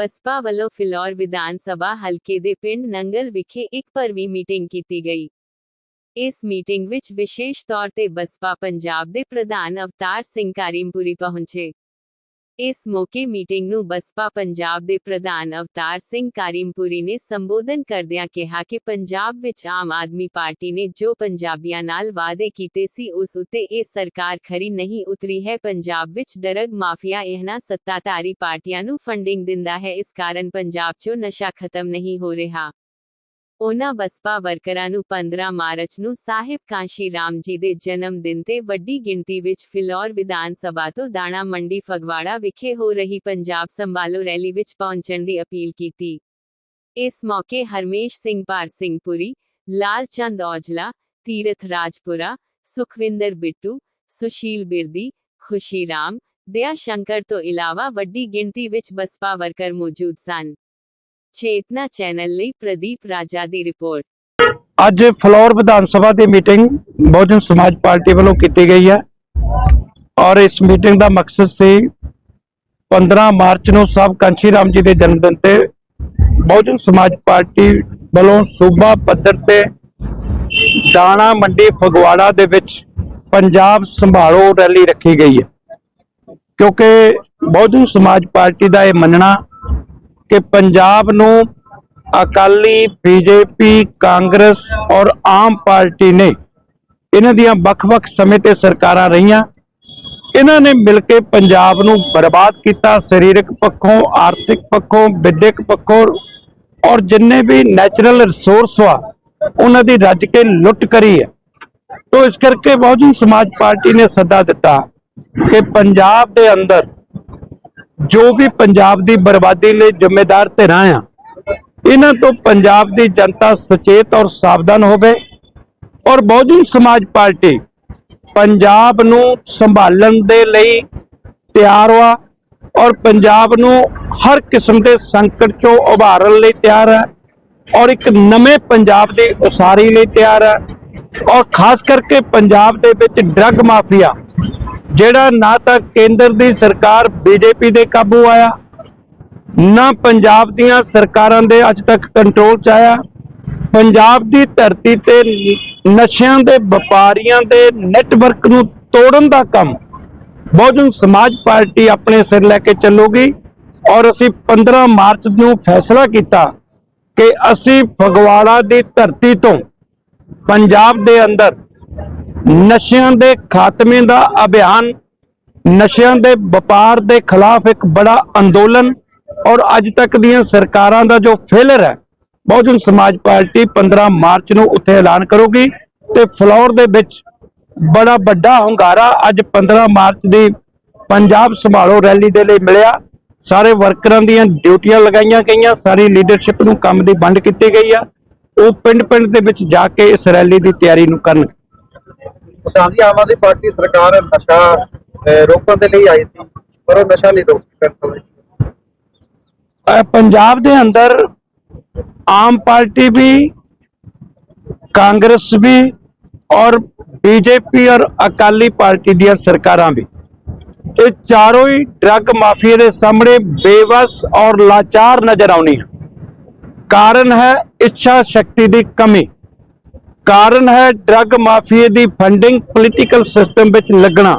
ਬਸਪਾ ਵੱਲੋਂ ਫਿਲੌਰ ਵਿਧਾਨ ਸਭਾ ਹਲਕੇ ਦੇ ਪਿੰਡ ਨੰਗਲ ਵਿਖੇ ਇੱਕ ਭਰਵੀਂ ਮੀਟਿੰਗ ਕੀਤੀ ਗਈ। ਇਸ ਮੀਟਿੰਗ ਵਿੱਚ ਵਿਸ਼ੇਸ਼ ਤੌਰ ਤੇ ਬਸਪਾ ਪੰਜਾਬ ਦੇ ਪ੍ਰਧਾਨ ਅਵਤਾਰ ਸਿੰਘ ਕਾਰਿਮਪੁਰੀ ਪਹੁੰਚੇ। ਇਸ ਮੌਕੇ ਮੀਟਿੰਗ ਨੂੰ ਬਸਪਾ ਪੰਜਾਬ ਦੇ ਪ੍ਰਧਾਨ ਅਵਤਾਰ ਸਿੰਘ ਕਾਰਿਮਪੁਰੀ ਨੇ ਸੰਬੋਧਨ ਕਰਦਿਆਂ ਕਿਹਾ ਕਿ ਪੰਜਾਬ ਵਿੱਚ ਆਮ ਆਦਮੀ ਪਾਰਟੀ ਨੇ ਜੋ ਪੰਜਾਬੀਆਂ ਨਾਲ ਵਾਅਦੇ ਕੀਤੇ ਸੀ ਉਸ ਉਤੇ ਇਹ ਸਰਕਾਰ ਖਰੀ ਨਹੀਂ ਉਤਰੀ ਹੈ। ਪੰਜਾਬ ਵਿੱਚ ਡਰਗ ਮਾਫੀਆ ਇਹਨਾਂ ਸੱਤਾਧਾਰੀ ਪਾਰਟੀਆਂ ਨੂੰ ਫੰਡਿੰਗ ਦਿੰਦਾ ਹੈ। ਇਸ ਕਾਰਨ ਪੰਜਾਬ 'ਚੋਂ ਨਸ਼ਾ ਖਤਮ ਨਹੀਂ ਹੋ ਰਿਹਾ। ਉਹਨਾਂ ਬਸਪਾ ਵਰਕਰਾਂ ਨੂੰ 15 ਮਾਰਚ ਨੂੰ ਸਾਹਿਬ ਕਾਂਸ਼ੀ ਰਾਮ ਜੀ ਦੇ ਜਨਮ ਦਿਨ ਤੇ ਵੱਡੀ ਗਿਣਤੀ ਵਿੱਚ ਫਿਲੌਰ ਵਿਧਾਨ ਸਭਾ ਤੋਂ ਦਾਣਾ ਮੰਡੀ ਫਗਵਾੜਾ ਵਿਖੇ ਹੋ ਰਹੀ ਪੰਜਾਬ ਸੰਭਾਲੋ ਰੈਲੀ ਵਿੱਚ ਪਹੁੰਚਣ ਦੀ ਅਪੀਲ ਕੀਤੀ। ਇਸ ਮੌਕੇ ਹਰਮੇਸ਼ ਸਿੰਘ ਭਾਰ ਸਿੰਘਪੁਰੀ ਲਾਲ ਚੰਦ ਔਜਲਾ, ਤੀਰਥ ਰਾਜਪੁਰਾ, ਸੁਖਵਿੰਦਰ ਬਿੱਟੂ, ਸੁਸ਼ੀਲ ਬਿਰਦੀ, ਖੁਸ਼ੀ ਰਾਮ ਦਇਆ ਸ਼ੰਕਰ ਤੋਂ ਇਲਾਵਾ ਵੱਡੀ ਗਿਣਤੀ ਵਿੱਚ ਬਸਪਾ ਵਰਕਰ ਮੌਜੂਦ ਸਨ। ਚੇਤਨਾ ਚੈਨਲ ਲਈ ਪ੍ਰਦੀਪ ਰਾਜਾ ਦੀ ਰਿਪੋਰਟ। ਅੱਜ ਫਲੋਰ ਵਿਧਾਨ ਸਭਾ ਦੀ ਮੀਟਿੰਗ ਬਹੁਜਨ ਸਮਾਜ ਪਾਰਟੀ ਵੱਲੋਂ ਕੀਤੀ ਗਈ ਹੈ। ਔਰ ਇਸ ਮੀਟਿੰਗ ਦਾ ਮਕਸਦ ਸੀ 15 ਮਾਰਚ ਨੂੰ ਸਭ ਕਾਂਸ਼ੀ ਰਾਮ ਜੀ ਦੇ ਜਨਮ ਦਿਨ ਤੇ ਬਹੁਜਨ ਸਮਾਜ ਪਾਰਟੀ ਵੱਲੋਂ ਸੂਬਾ ਪੱਧਰ ਤੇ ਦਾਣਾ ਮੰਡੀ ਫਗਵਾੜਾ ਦੇ ਵਿੱਚ ਪੰਜਾਬ ਸੰਭਾਲੋ ਰੈਲੀ ਰੱਖੀ ਗਈ ਹੈ। ਕਿਉਂਕਿ ਬਹੁਜਨ ਸਮਾਜ ਪਾਰਟੀ ਦਾ ਇਹ ਮੰਨਣਾ ਕਿ ਪੰਜਾਬ ਨੂੰ ਅਕਾਲੀ, ਬੀਜੇਪੀ, ਕਾਂਗਰਸ ਔਰ ਆਮ ਪਾਰਟੀ ਨੇ ਇਹਨਾਂ ਦੀਆਂ ਵੱਖ-ਵੱਖ ਸਮੇਂ ਤੇ ਸਰਕਾਰਾਂ ਰਹੀਆਂ। ਇਹਨਾਂ ਨੇ ਮਿਲ ਕੇ ਪੰਜਾਬ ਨੂੰ ਬਰਬਾਦ ਕੀਤਾ। ਸਰੀਰਕ ਪੱਖੋਂ, ਆਰਥਿਕ ਪੱਖੋਂ, ਵਿਦਿਅਕ ਪੱਖੋਂ ਔਰ ਜਿੰਨੇ ਵੀ ਨੈਚੁਰਲ ਰਿਸੋਰਸ ਵਾ ਉਹਨਾਂ ਦੀ ਰੱਜ ਕੇ ਲੁੱਟ ਕਰੀ ਹੈ। ਤੋਂ ਇਸ ਕਰਕੇ ਬਹੁਜਨ ਸਮਾਜ ਪਾਰਟੀ ਨੇ ਸੱਦਾ ਦਿੱਤਾ ਕਿ ਪੰਜਾਬ ਦੇ ਅੰਦਰ ਜੋ ਵੀ ਪੰਜਾਬ ਦੀ ਬਰਬਾਦੀ ਲਈ ਜ਼ਿੰਮੇਦਾਰ ਧਿਰਾਂ ਆ, ਇਹਨਾਂ ਤੋਂ ਪੰਜਾਬ ਦੀ ਜਨਤਾ ਸੁਚੇਤ ਔਰ ਸਾਵਧਾਨ ਹੋਵੇ ਔਰ ਬਹੁਜਨ ਸਮਾਜ ਪਾਰਟੀ ਪੰਜਾਬ ਨੂੰ ਸੰਭਾਲਣ ਦੇ ਲਈ ਤਿਆਰ ਆ ਔਰ ਪੰਜਾਬ ਨੂੰ ਹਰ ਕਿਸਮ ਦੇ ਸੰਕਟ ਚੋਂ ਉਭਾਰਨ ਲਈ ਤਿਆਰ ਹੈ ਔਰ ਇੱਕ ਨਵੇਂ ਪੰਜਾਬ ਦੀ ਉਸਾਰੀ ਲਈ ਤਿਆਰ ਹੈ ਔਰ ਖਾਸ ਕਰਕੇ ਪੰਜਾਬ ਦੇ ਵਿੱਚ ਡਰੱਗ ਮਾਫੀਆ ਜਿਹੜਾ ਨਾ ਤਾਂ ਕੇਂਦਰ ਦੀ ਸਰਕਾਰ ਬੀਜੇਪੀ ਦੇ ਕਾਬੂ ਆਇਆ, ਨਾ ਪੰਜਾਬ ਦੀਆਂ ਸਰਕਾਰਾਂ ਦੇ ਅੱਜ ਤੱਕ ਕੰਟਰੋਲ ਚ ਆਇਆ। ਪੰਜਾਬ ਦੀ ਧਰਤੀ ਤੇ ਨਸ਼ਿਆਂ ਦੇ, ਵਪਾਰੀਆਂ ਦੇ ਨੈਟਵਰਕ ਨੂੰ ਤੋੜਨ ਦਾ ਕੰਮ। ਬਹੁਜਨ ਸਮਾਜ ਪਾਰਟੀ ਆਪਣੇ ਸਿਰ ਲੈ ਕੇ ਚੱਲੂਗੀ ਔਰ ਅਸੀਂ 15 ਮਾਰਚ ਨੂੰ ਫੈਸਲਾ ਕੀਤਾ ਕਿ ਅਸੀਂ ਫਗਵਾੜਾ ਦੀ ਧਰਤੀ ਤੋਂ ਪੰਜਾਬ ਦੇ ਅੰਦਰ ਨਸ਼ਿਆਂ ਦੇ ਖਾਤਮੇ ਦਾ ਅਭਿਆਨ, ਨਸ਼ਿਆਂ ਦੇ ਵਪਾਰ ਦੇ ਖਿਲਾਫ ਇੱਕ ਬੜਾ ਅੰਦੋਲਨ ਔਰ ਅੱਜ ਤੱਕ ਦੀਆਂ ਸਰਕਾਰਾਂ ਦਾ ਜੋ ਫੇਲਰ ਹੈ ਬਹੁਜਨ ਸਮਾਜ ਪਾਰਟੀ 15 ਮਾਰਚ ਨੂੰ ਉੱਥੇ ਐਲਾਨ ਕਰੂਗੀ ਤੇ ਫਲੋਰ ਦੇ ਵਿੱਚ ਬੜਾ ਵੱਡਾ ਹੁੰਗਾਰਾ ਅੱਜ 15 ਮਾਰਚ ਦੀ ਪੰਜਾਬ ਸੰਭਾਲੋ ਰੈਲੀ ਦੇ ਲਈ ਮਿਲਿਆ। ਸਾਰੇ ਵਰਕਰਾਂ ਦੀਆਂ ਡਿਊਟੀਆਂ ਲਗਾਈਆਂ ਗਈਆਂ, ਸਾਰੀ ਲੀਡਰਸ਼ਿਪ ਨੂੰ ਕੰਮ ਦੀ ਵੰਡ ਕੀਤੀ ਗਈ ਆ। ਉਹ ਪਿੰਡ-ਪਿੰਡ ਦੇ ਵਿੱਚ ਜਾ ਕੇ ਇਸ ਰੈਲੀ ਦੀ ਤਿਆਰੀ ਨੂੰ ਕਰਨ ਪ੍ਰਧਾਨ ਜੀ ਆਮ ਆਦਮੀ ਪਾਰਟੀ ਸਰਕਾਰ ਨਸ਼ਾ ਰੋਕਣ ਦੇ ਲਈ ਆਈ ਸੀ, ਪਰ ਉਹ ਨਸ਼ਾ ਨਹੀਂ ਰੋਕ ਸਕਦੀ ਪੰਜਾਬ ਦੇ ਅੰਦਰ ਆਮ ਪਾਰਟੀ ਵੀ, ਕਾਂਗਰਸ ਵੀ ਔਰ ਬੀਜੇਪੀ ਔਰ ਅਕਾਲੀ ਪਾਰਟੀ ਦੀਆਂ ਸਰਕਾਰਾਂ ਵੀ। ਇਹ ਚਾਰੋਂ ਹੀ ਡਰੱਗ ਮਾਫੀਆ ਦੇ ਸਾਹਮਣੇ ਬੇਵਸ ਔਰ ਲਾਚਾਰ ਨਜ਼ਰ ਆਉਣੀ ਕਾਰਨ ਹੈ ਇੱਛਾ ਸ਼ਕਤੀ ਦੀ ਕਮੀ। ਕਾਰਨ ਹੈ ਡਰੱਗ ਮਾਫੀਏ ਦੀ ਫੰਡਿੰਗ ਪੋਲੀਟੀਕਲ ਸਿਸਟਮ ਵਿੱਚ ਲੱਗਣਾ।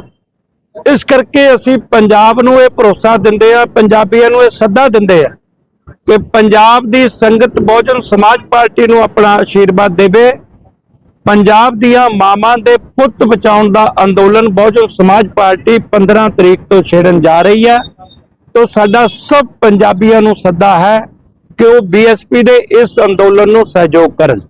ਇਸ ਕਰਕੇ ਅਸੀਂ ਪੰਜਾਬ ਨੂੰ ਇਹ ਭਰੋਸਾ ਦਿੰਦੇ ਆ ਪੰਜਾਬੀਆਂ ਨੂੰ ਇਹ ਸੱਦਾ ਦਿੰਦੇ ਆ ਕਿ ਪੰਜਾਬ ਦੀ ਸੰਗਤ ਬਹੁਜਨ ਸਮਾਜ ਪਾਰਟੀ ਨੂੰ ਆਪਣਾ ਆਸ਼ੀਰਵਾਦ ਦੇਵੇ। ਪੰਜਾਬ ਦੀਆਂ ਮਾਵਾਂ ਦੇ ਪੁੱਤ ਬਚਾਉਣ ਦਾ ਅੰਦੋਲਨ ਬਹੁਜਨ ਸਮਾਜ ਪਾਰਟੀ 15 ਤਰੀਕ ਤੋਂ ਛੇੜਨ ਜਾ ਰਹੀ ਹੈ। ਤੋਂ ਸਾਡਾ ਸਭ ਪੰਜਾਬੀਆਂ ਨੂੰ ਸੱਦਾ ਹੈ ਕਿ ਉਹ ਬੀਐਸਪੀ ਦੇ ਇਸ ਅੰਦੋਲਨ ਨੂੰ ਸਹਿਯੋਗ ਕਰਨ।